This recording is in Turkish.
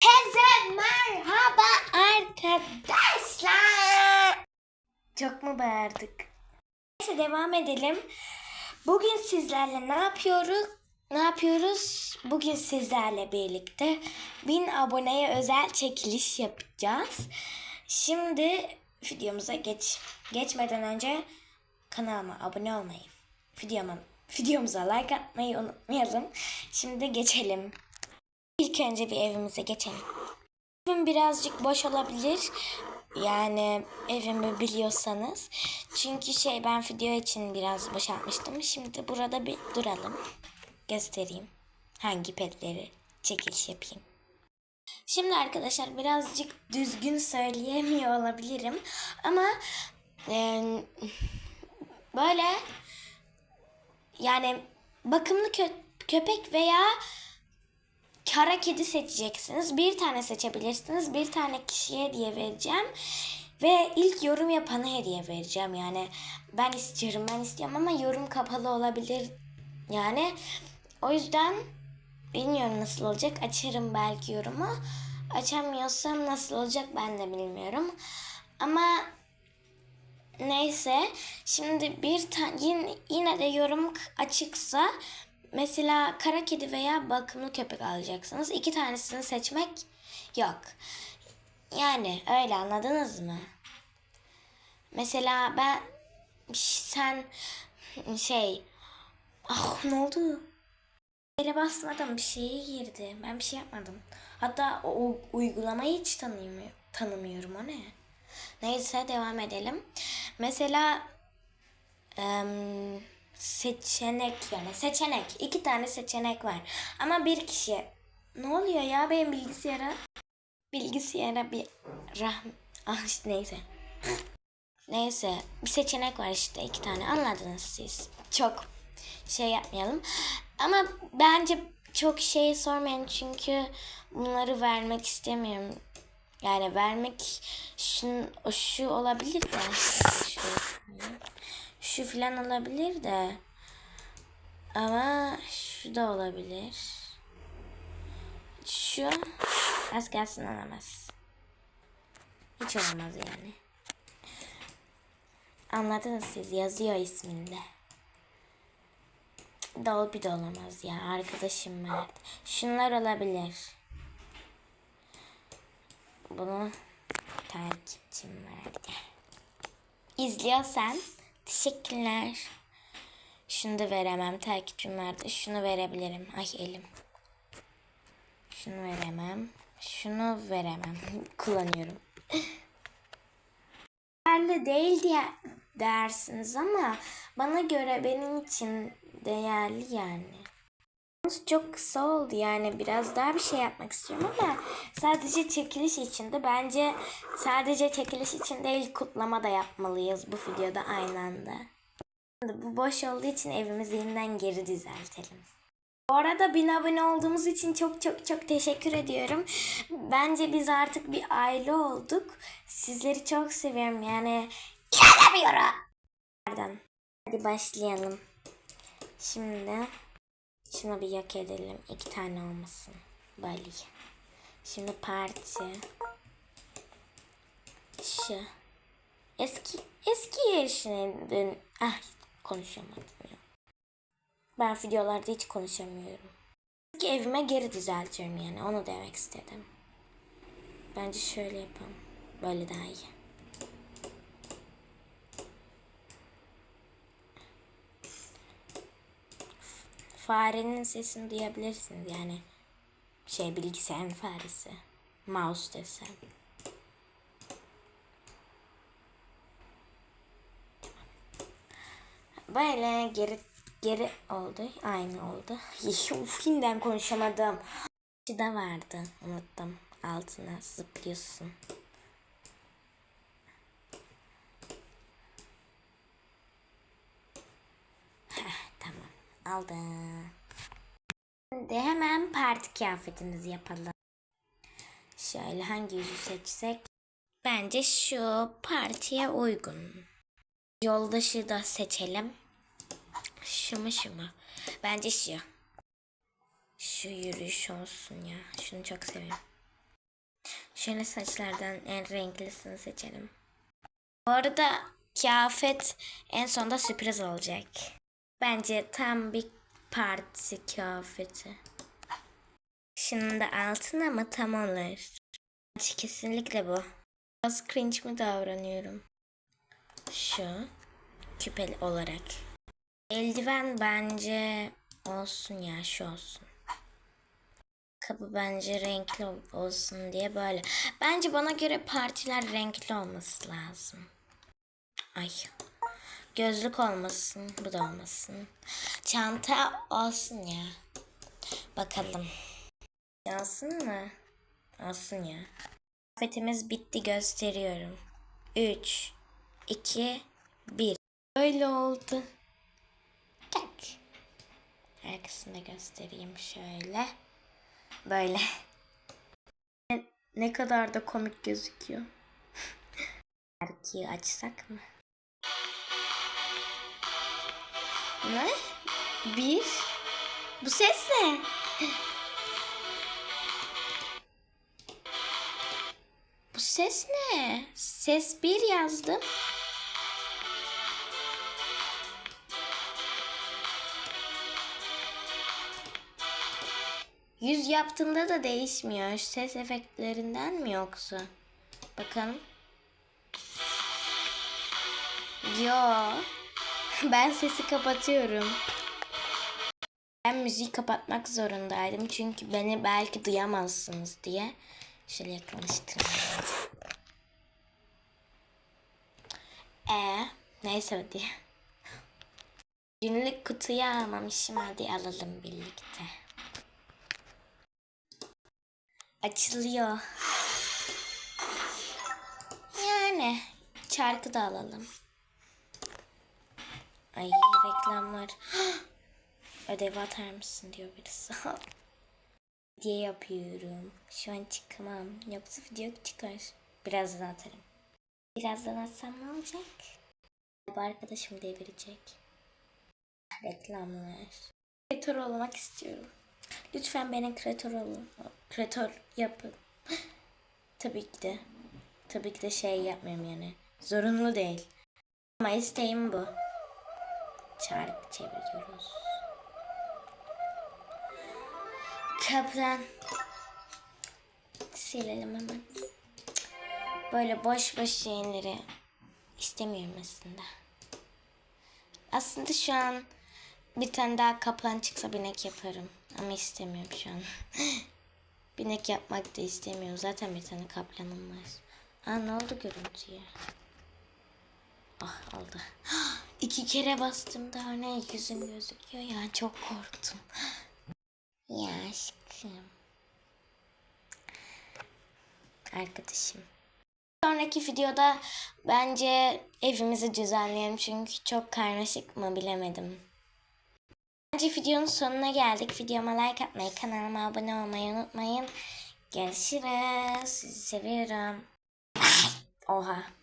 Herkese merhaba arkadaşlar. Çok mu bağırdık? Neyse devam edelim. Bugün sizlerle ne yapıyoruz? Ne yapıyoruz? Bugün sizlerle birlikte 1000 aboneye özel çekiliş yapacağız. Şimdi videomuza geç geçmeden önce kanalıma abone olmayı, videoma, videomuza like atmayı unutmayalım. Şimdi geçelim. İlk önce bir evimize geçelim. Evim birazcık boş olabilir. Yani evimi biliyorsanız. Çünkü şey ben video için biraz boşaltmıştım. Şimdi burada bir duralım. Göstereyim. Hangi petleri çekiliş yapayım. Şimdi arkadaşlar birazcık düzgün söyleyemiyor olabilirim. Ama e, böyle yani bakımlı kö- köpek veya kara kedi seçeceksiniz. Bir tane seçebilirsiniz. Bir tane kişiye hediye vereceğim. Ve ilk yorum yapana hediye vereceğim. Yani ben istiyorum, ben istiyorum ama yorum kapalı olabilir. Yani o yüzden bilmiyorum nasıl olacak. Açarım belki yorumu. Açamıyorsam nasıl olacak ben de bilmiyorum. Ama Neyse şimdi bir tane yine, yine de yorum açıksa mesela kara kedi veya bakımlı köpek alacaksınız. İki tanesini seçmek yok. Yani öyle anladınız mı? Mesela ben sen şey ah ne oldu? Yere basmadım bir şeye girdi. Ben bir şey yapmadım. Hatta o, uygulamayı hiç tanımıyorum, tanımıyorum o ne? Neyse devam edelim. Mesela em, seçenek yani seçenek. iki tane seçenek var. Ama bir kişi ne oluyor ya benim bilgisayara? Bilgisayara bir rah... Ah işte neyse. Neyse bir seçenek var işte iki tane anladınız siz. Çok şey yapmayalım. Ama bence çok şey sormayın çünkü bunları vermek istemiyorum. Yani vermek şun, şu olabilir de. Şu, şu filan olabilir de. Ama şu da olabilir. Şu az gelsin olamaz. Hiç olamaz yani. Anladınız siz yazıyor isminde. Dolby de olamaz ya arkadaşım verdi. Şunlar olabilir. Bunu takipçim verdi. İzliyorsan teşekkürler. Şunu da veremem. Takipçim verdi. Şunu verebilirim. Ay elim. Şunu veremem. Şunu veremem. Kullanıyorum. Değerli değil diye dersiniz ama bana göre benim için değerli yani. Çok kısa oldu yani biraz daha bir şey yapmak istiyorum ama sadece çekiliş için de bence sadece çekiliş için değil kutlama da yapmalıyız bu videoda aynı anda. Bu boş olduğu için evimizi yeniden geri düzeltelim. Bu arada bin abone olduğumuz için çok çok çok teşekkür ediyorum. Bence biz artık bir aile olduk. Sizleri çok seviyorum yani. Pardon. Hadi başlayalım. Şimdi şunu bir yak edelim. İki tane olmasın. Böyle. Şimdi parti. Şu. Eski eski yerine dön. Ah konuşamadım ya. Ben videolarda hiç konuşamıyorum. Eski evime geri düzeltiyorum yani. Onu demek istedim. Bence şöyle yapalım. Böyle daha iyi. Farenin sesini duyabilirsiniz. Yani şey bilgisayarın faresi. Mouse desem. Böyle geri geri oldu. Aynı oldu. Uf, yeniden konuşamadım. Bir de vardı. Unuttum. Altına zıplıyorsun aldım Şimdi hemen parti kıyafetimizi yapalım. Şöyle hangi yüzü seçsek? Bence şu partiye uygun. Yoldaşı da seçelim. Şu mu? Bence şu. Şu yürüyüş olsun ya. Şunu çok seviyorum. Şöyle saçlardan en renklisini seçelim. Bu arada kıyafet en sonda sürpriz olacak. Bence tam bir parti kıyafeti. Da altın ama tam olur. Bence Kesinlikle bu. Biraz cringe mi davranıyorum? Şu küpeli olarak. Eldiven bence olsun ya şu olsun. Kapı bence renkli ol- olsun diye böyle. Bence bana göre partiler renkli olması lazım. Ay. Gözlük olmasın. Bu da olmasın. Çanta olsun ya. Bakalım. Olsun mu? Olsun ya. Kıyafetimiz bitti gösteriyorum. 3, 2, 1. Öyle oldu. Tak. Arkasını da göstereyim şöyle. Böyle. Ne, kadar da komik gözüküyor. Şarkıyı açsak mı? Ne? Bir. Bu ses ne? Bu ses ne? Ses bir yazdım. Yüz yaptığımda da değişmiyor. Ses efektlerinden mi yoksa? Bakalım. Yo. Ben sesi kapatıyorum. Ben müziği kapatmak zorundaydım. Çünkü beni belki duyamazsınız diye. Şöyle yakınlaştırayım. Ee, neyse hadi. Günlük kutuyu almamışım. Hadi alalım birlikte. Açılıyor. Yani çarkı da alalım. Ay reklamlar. Ödev atar mısın diyor birisi. Diye yapıyorum. Şu an çıkamam. Yoksa video çıkar. Birazdan atarım. Birazdan atsam ne olacak? Bu arkadaşım devirecek. Reklamlar. Kreatör olmak istiyorum. Lütfen beni kreatör olun. Kreatör yapın. Tabii ki de. Tabii ki de şey yapmıyorum yani. Zorunlu değil. Ama isteğim bu. Çark çeviriyoruz. Kaplan. Silelim hemen. Böyle boş boş şeyleri istemiyorum aslında. Aslında şu an bir tane daha kaplan çıksa binek yaparım. Ama istemiyorum şu an. binek yapmak da istemiyorum. Zaten bir tane kaplanım var. Aa ne oldu görüntüye? Ah oldu. İki kere bastım daha ne yüzüm gözüküyor ya çok korktum. Ya aşkım. Arkadaşım. Sonraki videoda bence evimizi düzenleyelim çünkü çok karmaşık mı bilemedim. Bence videonun sonuna geldik. Videoma like atmayı, kanalıma abone olmayı unutmayın. Görüşürüz. Sizi seviyorum. Oha.